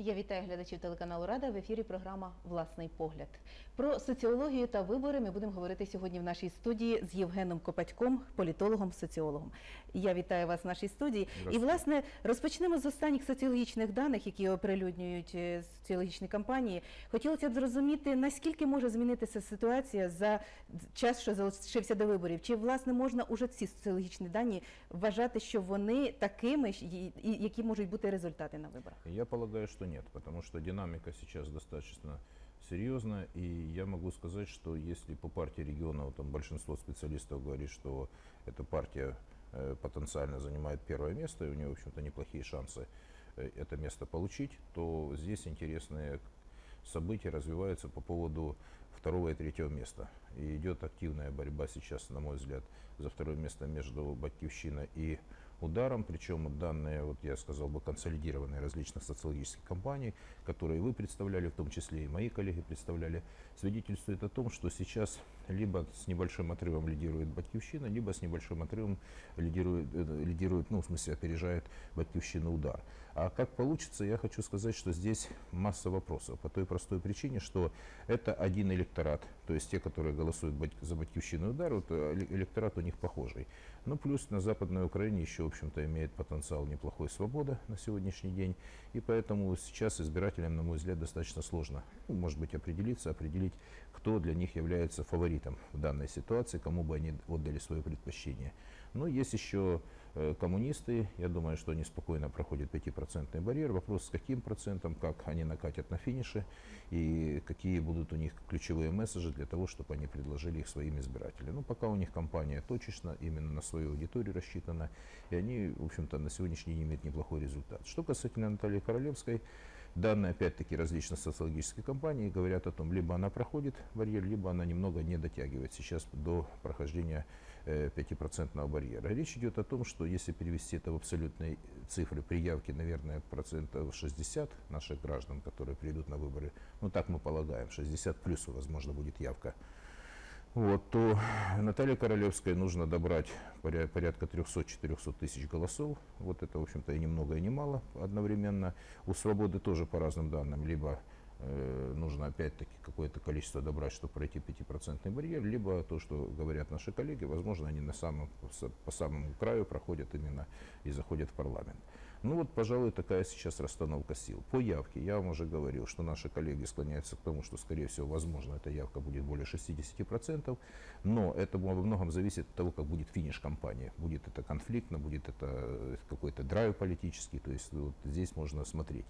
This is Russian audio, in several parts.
Я вітаю глядачів телеканалу Рада в ефірі програма Власний погляд. Про соціологію та вибори ми будемо говорити сьогодні в нашій студії з Євгеном Копатьком, політологом, соціологом. Я вітаю вас в нашій студії. І власне розпочнемо з останніх соціологічних даних, які оприлюднюють е, соціологічні кампанії. Хотілося б зрозуміти, наскільки може змінитися ситуація за час, що залишився до виборів. Чи власне можна уже ці соціологічні дані вважати, що вони такими, які можуть бути результати на виборах? Я полагаю, что нет, потому что динамика сейчас достаточно серьезная, и я могу сказать, что если по партии регионов там большинство специалистов говорит, что эта партия э, потенциально занимает первое место, и у нее, в общем-то, неплохие шансы э, это место получить, то здесь интересные события развиваются по поводу второго и третьего места. И идет активная борьба сейчас, на мой взгляд, за второе место между Батьковщиной и ударом, причем данные, вот я сказал бы, консолидированные различных социологических компаний, которые вы представляли, в том числе и мои коллеги представляли, свидетельствует о том, что сейчас либо с небольшим отрывом лидирует Батьковщина, либо с небольшим отрывом лидирует, э, лидирует ну, в смысле, опережает Батьковщину удар. А как получится, я хочу сказать, что здесь масса вопросов. По той простой причине, что это один электорат. То есть те, которые голосуют за Батьковщину удар, вот, э, эле- электорат у них похожий. Ну, плюс на Западной Украине еще, в общем-то, имеет потенциал неплохой свобода на сегодняшний день. И поэтому сейчас избирателям, на мой взгляд, достаточно сложно, ну, может быть, определиться, определить, кто для них является фаворитом в данной ситуации, кому бы они отдали свое предпочтение. Но есть еще э, коммунисты, я думаю, что они спокойно проходят 5% барьер. Вопрос, с каким процентом, как они накатят на финише и какие будут у них ключевые месседжи для того, чтобы они предложили их своим избирателям. Ну, пока у них компания точечно, именно на свою аудиторию рассчитана, и они, в общем-то, на сегодняшний день имеют неплохой результат. Что касательно Натальи Королевской, данные, опять-таки, различных социологических компаний говорят о том, либо она проходит барьер, либо она немного не дотягивает сейчас до прохождения 5% барьера. Речь идет о том, что если перевести это в абсолютные цифры при явке, наверное, процентов 60 наших граждан, которые придут на выборы, ну так мы полагаем, 60 плюс, возможно, будет явка, вот, то Наталье Королевской нужно добрать поря- порядка 300-400 тысяч голосов. Вот это, в общем-то, и ни много, и ни мало одновременно. У Свободы тоже по разным данным, либо нужно опять-таки какое-то количество добрать, чтобы пройти 5% барьер, либо то, что говорят наши коллеги, возможно, они на самом, по самому краю проходят именно и заходят в парламент. Ну вот, пожалуй, такая сейчас расстановка сил. По явке я вам уже говорил, что наши коллеги склоняются к тому, что, скорее всего, возможно, эта явка будет более 60%, но это во многом зависит от того, как будет финиш кампании. Будет это конфликтно, будет это э, какой-то драйв политический, то есть вот здесь можно смотреть.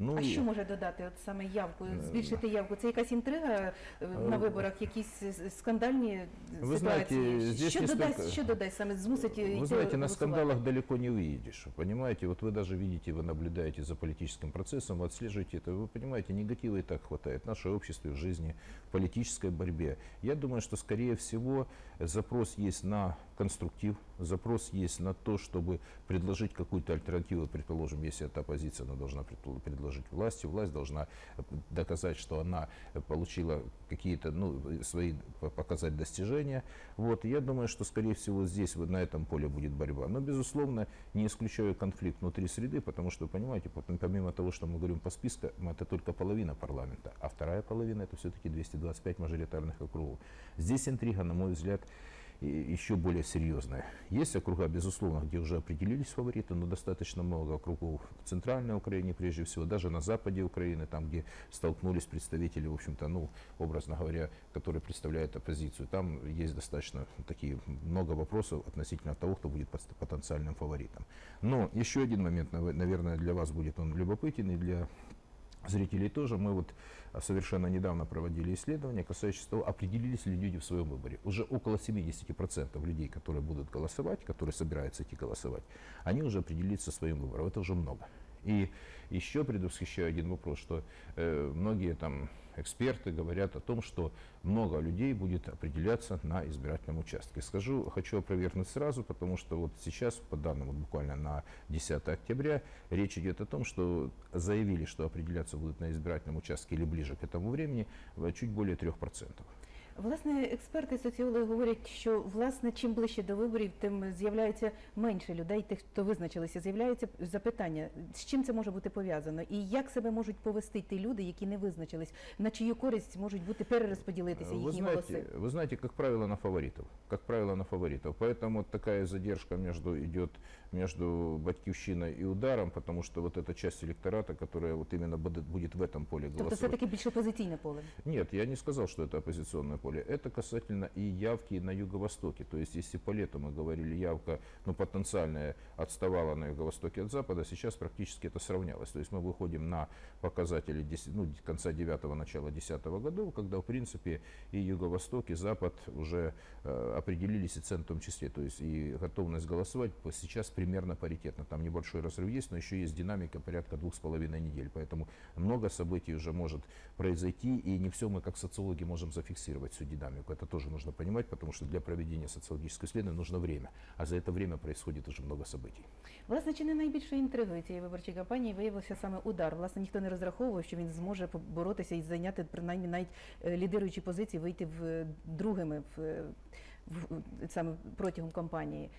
Ну, А и- що може додати от саме явку, збільшити явку? Це якась інтрига е, на Е, виборах, якісь е, скандальні Ви ситуації? знаєте, здесь що не додасть, столько- що додасть саме змусить йти Вы знаете, на голосувати? скандалах далеко не уедешь. Понимаете, вот вы даже видите, вы наблюдаете за политическим процессом, вы отслеживаете это, вы понимаете, негатива и так хватает в нашей обществе, в жизни, в политической борьбе. Я думаю, что, скорее всего, запрос есть на конструктив, запрос есть на то, чтобы предложить какую-то альтернативу, предположим, если это оппозиция, она должна предложить власти, власть должна э, доказать, что она получила какие-то, ну, свои, по- показать достижения. Вот, я думаю, что, скорее всего, здесь, вот на этом поле будет борьба. Но, безусловно, не исключаю конфликт внутри среды, потому что, понимаете, потом, помимо того, что мы говорим по списку, это только половина парламента, а вторая половина это все-таки 225 мажоритарных округов. Здесь интрига, на мой взгляд, еще более серьезная. Есть округа, безусловно, где уже определились фавориты, но достаточно много округов в центральной Украине, прежде всего, даже на западе Украины, там, где столкнулись представители, в общем-то, ну, образно говоря, которые представляют оппозицию. Там есть достаточно такие много вопросов относительно того, кто будет пот- потенциальным фаворитом. Но еще один момент, нав- наверное, для вас будет он любопытен и для зрителей тоже. Мы вот а, совершенно недавно проводили исследование, касающееся того, определились ли люди в своем выборе. Уже около 70% людей, которые будут голосовать, которые собираются идти голосовать, они уже определились со своим выбором. Это уже много. И еще предвосхищаю один вопрос, что э, многие там эксперты говорят о том, что много людей будет определяться на избирательном участке. Скажу, хочу опровергнуть сразу, потому что вот сейчас, по данным вот буквально на 10 октября, речь идет о том, что заявили, что определяться будут на избирательном участке или ближе к этому времени чуть более 3%. Власне, експерти, соціологи говорять, що власне чим ближче до виборів, тим з'являється менше людей, тих, хто визначилися. З'являються запитання, з чим це може бути пов'язано, і як себе можуть повести ті люди, які не визначились, на чию користь можуть бути перерозподілитися Вы їхні знаете, голоси. вы знаете, как правило, на фаворитов. Как правило, на фаворитов. Поэтому вот такая задержка между идет между Батьковщиной и ударом, потому что вот эта часть электората, которая вот именно будет, будет в этом поле Тобто, голосовать. все таки більш опозиційне поле. Нет, я не сказал, что это оппозиционное поле. Это касательно и явки на юго-востоке. То есть, если по лету мы говорили, явка ну, потенциальная отставала на юго-востоке от запада, сейчас практически это сравнялось. То есть, мы выходим на показатели 10 ну, конца 9 начала 10 годов, когда, в принципе, и юго-восток, и запад уже э, определились, и центр в том числе. То есть, и готовность голосовать сейчас примерно паритетно. Там небольшой разрыв есть, но еще есть динамика порядка двух с половиной недель. Поэтому много событий уже может произойти, и не все мы как социологи можем зафиксировать всю динамику. Это тоже нужно понимать, потому что для проведения социологического исследования нужно время, а за это время происходит уже много событий. Власне, чи не найбільшою інтригою цієї виборчої кампанії виявився саме удар. Власне, ніхто не розраховував, що він зможе поборотися і зайняти принаймні навіть е, лідируючі позиції, вийти в е, другими в, е, в, в- саме протягом кампанії.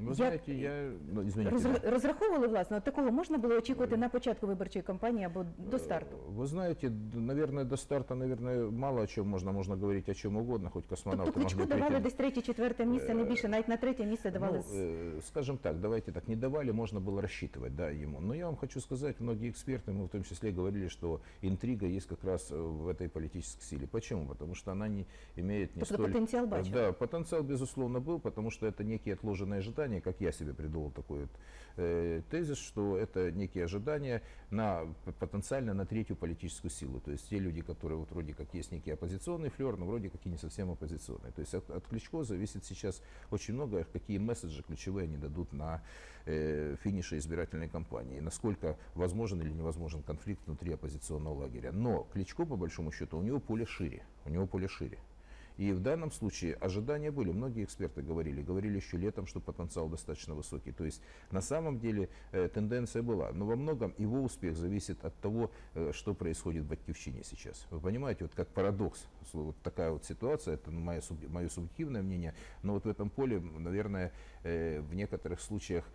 Вы Я- знаете, я... Ну, извините. Розр- да. Розраховували, власне, от такого можна було очікувати на початку виборчої кампанії або до старту. Э, Вы знаете, д- наверное, до старта, наверное, мало о чем можно, можно говорить о чем угодно, хоть космонавты Тобто Кличку могли давали прийти. десь третє, четверте місце, не більше, навіть на третє місце давали. Ну, з- э, скажем так, давайте так, не давали, можно было рассчитывать, да, ему. Но я вам хочу сказать, многие эксперты, мы в том числе говорили, что интрига есть как раз э, в этой политической силе. Почему? Потому что она не имеет не Тобто столь... потенціал бачив. Да, потенциал, безусловно, был, потому что это некие отложенные ожидания, как я себе придумал такой вот, э, тезис, что это некие ожидания на потенциально на третью политическую силу. То есть те люди, которые вот вроде как есть некий оппозиционный флер, но вроде как и не совсем оппозиционный. То есть от, от Кличко зависит сейчас очень много, какие месседжи ключевые они дадут на э, финише избирательной кампании, насколько возможен или невозможен конфликт внутри оппозиционного лагеря. Но Кличко, по большому счету, у него поле шире. У него поле шире. И в данном случае ожидания были. Многие эксперты говорили, говорили еще летом, что потенциал достаточно высокий. То есть на самом деле э, тенденция была. Но во многом его успех зависит от того, э, что происходит в Батьковщине сейчас. Вы понимаете, вот как парадокс, вот такая вот ситуация, это мое, мое субъективное мнение, но вот в этом поле, наверное, э, в некоторых случаях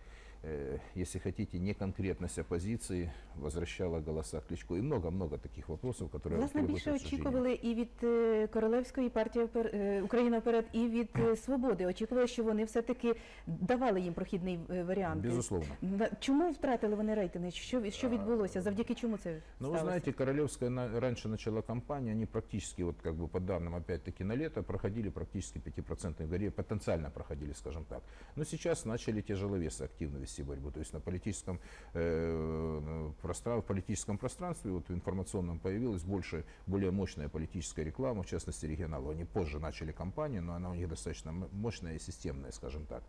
если хотите, неконкретность оппозиции возвращала голоса Кличко. И много-много таких вопросов, которые Власне, требуют більше обсуждения. очікували і від е, Королевської партії «Впер- е, Україна вперед, і від е, Свободи. Очікували, що вони все-таки давали їм прохідний е, варіант. Безусловно. На- Чому втратили вони рейтинги? Що, від- що відбулося? Завдяки чому це Ну, вы сталося? знаете, Королевская на- раньше начала кампанию, они практически, вот как бы по данным, опять-таки, на лето проходили практически 5% горе, потенциально проходили, скажем так. Но сейчас начали тяжеловесы активно вести борьбу. То есть на политическом, э, пространстве, в политическом пространстве, вот в информационном появилась больше, более мощная политическая реклама, в частности регионалов. Они позже начали кампанию, но она у них достаточно мощная и системная, скажем так.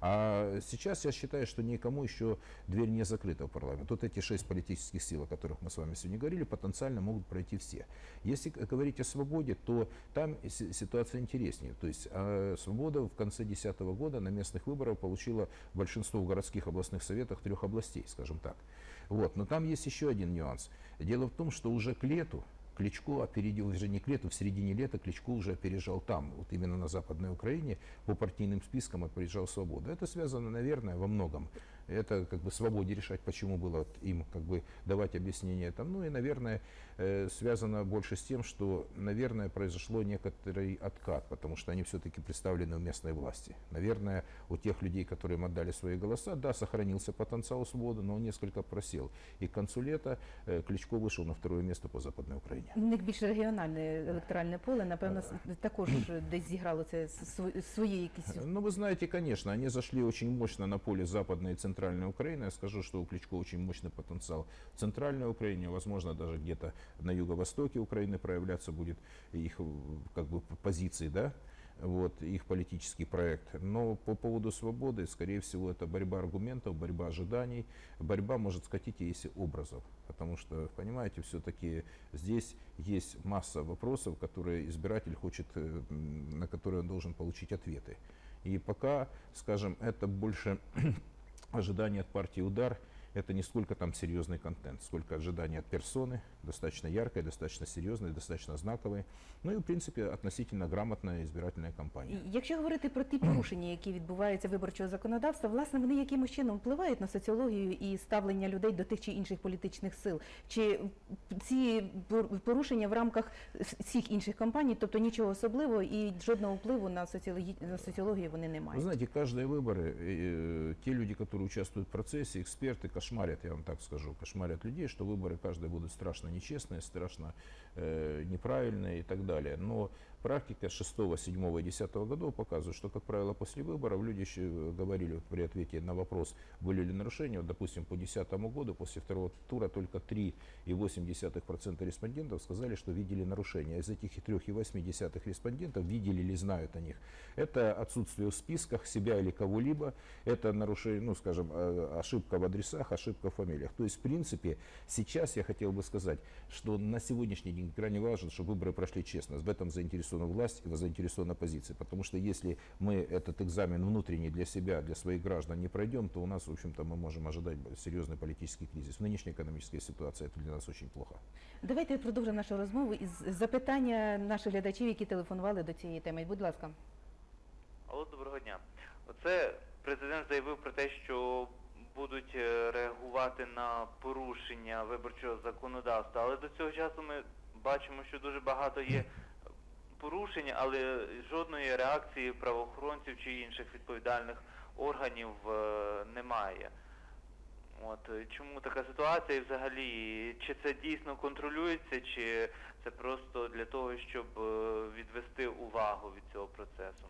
А сейчас я считаю, что никому еще дверь не закрыта в парламент. Вот эти шесть политических сил, о которых мы с вами сегодня говорили, потенциально могут пройти все. Если говорить о свободе, то там си- ситуация интереснее. То есть э, свобода в конце 2010 года на местных выборах получила большинство в городских областных советах трех областей, скажем так. Вот. Но там есть еще один нюанс. Дело в том, что уже к лету Кличко опередил, уже не к лету, в середине лета Кличко уже опережал там, вот именно на Западной Украине, по партийным спискам опережал Свободу. Это связано, наверное, во многом Это как бы свободе решать, почему было вот им как бы давать объяснение там. Ну и, наверное, э, связано больше с тем, что, наверное, произошло некоторый откат, потому что они все-таки представлены в местной власти. Наверное, у тех людей, которые им отдали свои голоса, да, сохранился потенциал свободы, но он несколько просел. И к концу лета э, Кличко вышел на второе место по Западной Украине. У них більш регіональне електоральне поле, напевно, с- також е, десь зіграло це св- свої якісь. Ну, вы знаете, конечно, они зашли очень мощно на поле Западной и Центральной Украины. Я скажу, что у Кличко очень мощный потенциал в Центральной Украине, возможно, даже где-то на юго-востоке Украины проявляться будет их как бы позиции, да, вот, их политический проект. Но по поводу свободы, скорее всего, это борьба аргументов, борьба ожиданий, борьба, может, скатить, если образов. Потому что, понимаете, все-таки здесь есть масса вопросов, которые избиратель хочет, э, на которые он должен получить ответы. И пока, скажем, это больше ожидание от партии «Удар», это не сколько там серьезный контент, сколько ожидания от персоны, достаточно яркой, достаточно серьезной, достаточно знаковой, ну и в принципе относительно грамотная избирательная кампания. І Якщо говорити про ті порушення, які відбуваються виборчого законодавства, власне, вони якимось чином впливають на соціологію і ставлення людей до тих чи інших політичних сил. Чи ці пор- порушення в рамках всіх інших кампаній, тобто нічого особливого і жодного впливу на соціологі- на соціологію вони не Вы мають. знаете, каждые выборы, э, те люди, которые участвуют в процессе, эксперты кошмарят, я вам так скажу, кошмарят людей, что выборы каждые будут страшно нечестные, страшно э, неправильные и так далее. Но практика 6, 7 и 10 годов показывает, что, как правило, после выборов люди еще говорили вот при ответе на вопрос, были ли нарушения, вот, допустим, по 2010 году, после второго тура только 3,8% респондентов сказали, что видели нарушения. Из этих 3,8% респондентов видели или знают о них. Это отсутствие в списках себя или кого-либо, это нарушение, ну, скажем, э, ошибка в адресах, ошибка в фамилиях. То есть, в принципе, сейчас я хотел бы сказать, что на сегодняшний день крайне важно, чтобы выборы прошли честно. В этом заинтересована власть и заинтересована оппозиция. Потому что если мы этот экзамен внутренний для себя, для своих граждан не пройдем, то у нас, в общем-то, мы можем ожидать серьезный политический кризис. В нынешней экономической ситуации это для нас очень плохо. Давайте продовжимо нашу розмову із запитання наших глядачів, які телефонували до цієї теми. Будь ласка. Алло, доброго дня. Оце президент заявив про те, що будуть е, реагувати на порушення виборчого законодавства. Але до цього часу ми бачимо, що дуже багато є порушень, але жодної реакції правоохоронців чи інших відповідальних органів е, немає. От е, чому така ситуація і взагалі чи це дійсно контролюється, чи це просто для того, щоб е, відвести увагу від цього процесу?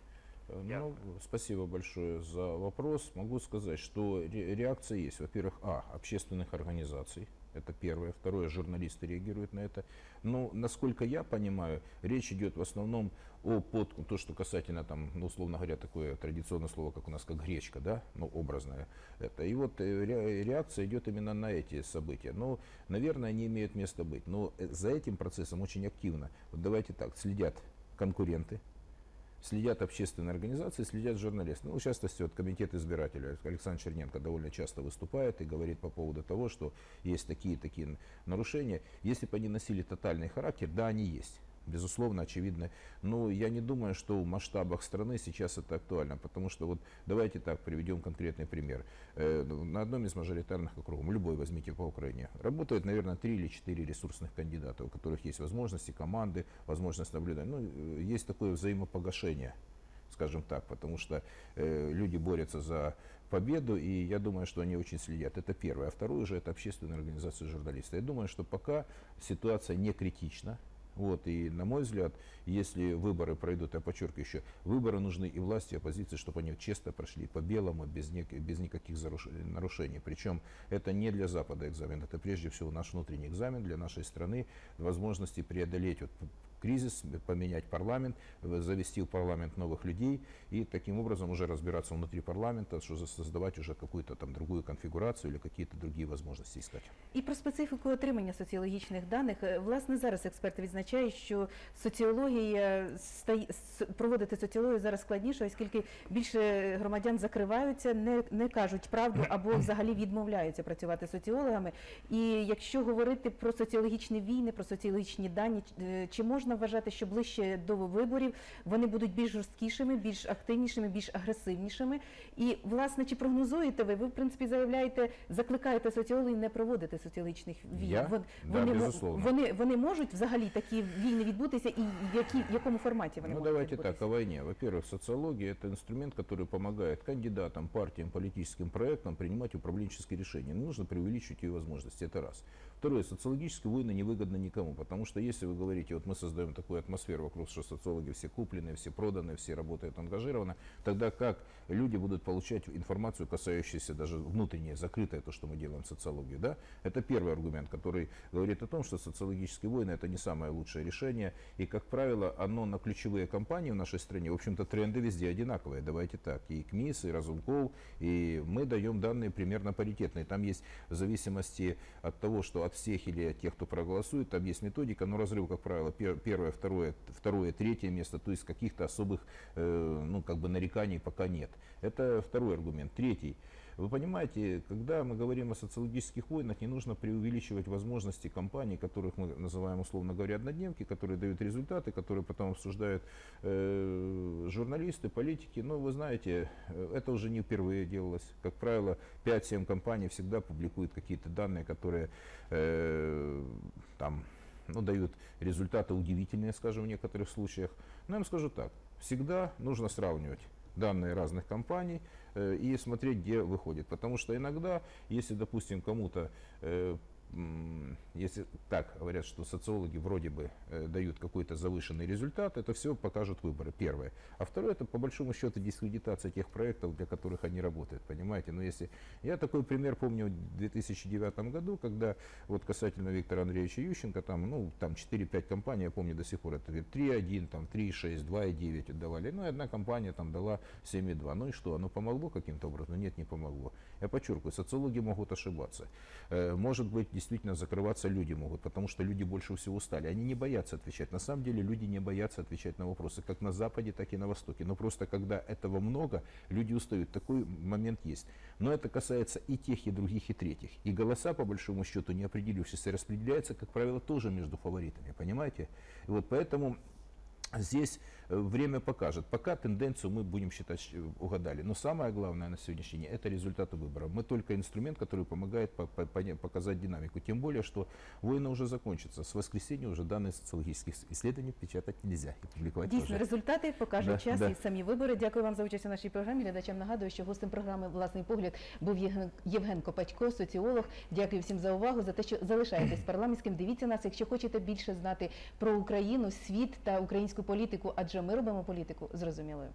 Э, Дякую. Ну, спасибо большое за вопрос. Могу сказать, что ре- реакция есть. Во-первых, а, общественных организаций. Это первое. Второе, журналисты реагируют на это. Но, насколько я понимаю, речь идет в основном о под, то, что касательно, там, ну, условно говоря, такое традиционное слово, как у нас, как гречка, да, ну, образное это. И вот э, ре- реакция идет именно на эти события. Но, наверное, они имеют место быть. Но э, за этим процессом очень активно, вот давайте так, следят конкуренты, следят общественные организации, следят журналисты. Ну, частности, вот комитет избирателей Александр Черненко довольно часто выступает и говорит по поводу того, что есть такие-такие нарушения. Если бы они носили тотальный характер, да, они есть. Безусловно, очевидно. Но я не думаю, что в масштабах страны сейчас это актуально. Потому что вот давайте так приведем конкретный пример. Э, На одном из мажоритарных округов, любой возьмите по Украине, работает, наверное, три или четыре ресурсных кандидата, у которых есть возможности, команды, возможность наблюдать. Ну, э, есть такое взаимопогашение скажем так, потому что э, люди борются за победу, и я думаю, что они очень следят. Это первое. А второе же это общественная организация журналистов. Я думаю, что пока ситуация не критична. Вот, и на мой взгляд, если выборы пройдут, я подчеркиваю еще, выборы нужны и власти, и оппозиции, чтобы они честно прошли по белому, без, нек- без никаких нарушений. Причем это не для Запада экзамен, это прежде всего наш внутренний экзамен для нашей страны, возможности преодолеть вот кризис, поменять парламент, завести в парламент новых людей и таким образом уже разбираться внутри парламента, что создавать уже какую-то там другую конфигурацию или какие-то другие возможности искать. І про специфіку отримання соціологічних даних. Е, Власне, зараз експерти відзначають, що соціологія с- проводити соціологію зараз складніше, оскільки більше громадян закриваються, не, не кажуть правду або взагалі відмовляються працювати соціологами. І якщо говорити про соціологічні війни, про соціологічні дані, е, чи можна вважати, що ближче до виборів вони будуть більш жорсткішими, більш активнішими, більш агресивнішими? І власне, чи прогнозуєте ви? Ви в принципі заявляєте, закликаєте соціологів не проводити соціологічних війн. Я? Вон- Да, вони, мо- безусловно. вони, вони можуть взагалі такі війни відбутися, і в, які, в якому форматі вони Ну можуть давайте відбутися? так, о войне. Во-первых, социология это инструмент, который помогает кандидатам, партиям, политическим проектам принимать управленческие решения. Не нужно преувеличивать ее возможности, это раз. Второе, социологические войны невыгодны никому, потому что если вы говорите, вот мы создаем такую атмосферу вокруг, что социологи все куплены, все проданы, все работают ангажированно, тогда как люди будут получать информацию, касающуюся даже внутреннее, закрытое, то, что мы делаем социологию, да? Это первый аргумент, который говорит о том, что социологические войны это не самое лучшее решение, и, как правило, оно на ключевые компании в нашей стране, в общем-то, тренды везде одинаковые, давайте так, и КМИС, и Разумков, и мы даем данные примерно паритетные, там есть в зависимости от того, что от всех или от тех, кто проголосует, там есть методика, но разрыв, как правило, пер- первое, второе, второе, третье место, то есть каких-то особых, э, ну, как бы нареканий пока нет. Это второй аргумент. Третий. Вы понимаете, когда мы говорим о социологических войнах, не нужно преувеличивать возможности компаний, которых мы называем, условно говоря, однодневки, которые дают результаты, которые потом обсуждают э, журналисты, политики. Но вы знаете, э, это уже не впервые делалось. Как правило, 5-7 компаний всегда публикуют какие-то данные, которые э, там, ну, дают результаты удивительные, скажем, в некоторых случаях. Но я вам скажу так, всегда нужно сравнивать данные разных компаний и смотреть, где выходит. Потому что иногда, если, допустим, кому-то э, если так говорят, что социологи вроде бы э, дают какой-то завышенный результат, это все покажут выборы, первое. А второе, это по большому счету дискредитация тех проектов, для которых они работают, понимаете. Но если я такой пример помню в 2009 году, когда вот касательно Виктора Андреевича Ющенко, там, ну, там 4-5 компаний, я помню до сих пор, это 3.1, там 3.6, 2.9 отдавали. Ну, и одна компания там дала 7.2. Ну и что, оно помогло каким-то образом? Нет, не помогло. Я подчеркиваю, социологи могут ошибаться. Э, Может быть, действительно закрываться люди могут, потому что люди больше всего устали. Они не боятся отвечать. На самом деле люди не боятся отвечать на вопросы, как на Западе, так и на Востоке. Но просто когда этого много, люди устают. Такой момент есть. Но это касается и тех, и других, и третьих. И голоса, по большому счету, не определившиеся, распределяются, как правило, тоже между фаворитами. Понимаете? И вот поэтому Здесь время покажет. Пока тенденцию мы будем считать э, угадали. Но самое главное на сегодняшний день это результаты выборов. Мы только инструмент, который помогает по- по- поня- показать динамику. Тем более, что война уже закончится. С воскресенья уже данные социологических исследований печатать нельзя и публиковать Дійсно, тоже. результати покаже Да, час да. і самі вибори. Дякую вам за участь у нашій програмі. Глядачам нагадую, що гостем програми Власний погляд був Євген- Євген Копатько, соціолог. Дякую всім за увагу, за те, що залишаєтесь парламентським. Дивіться нас, якщо хочете більше знати про Україну, світ та українську політику, адже ми робимо політику зрозумілою.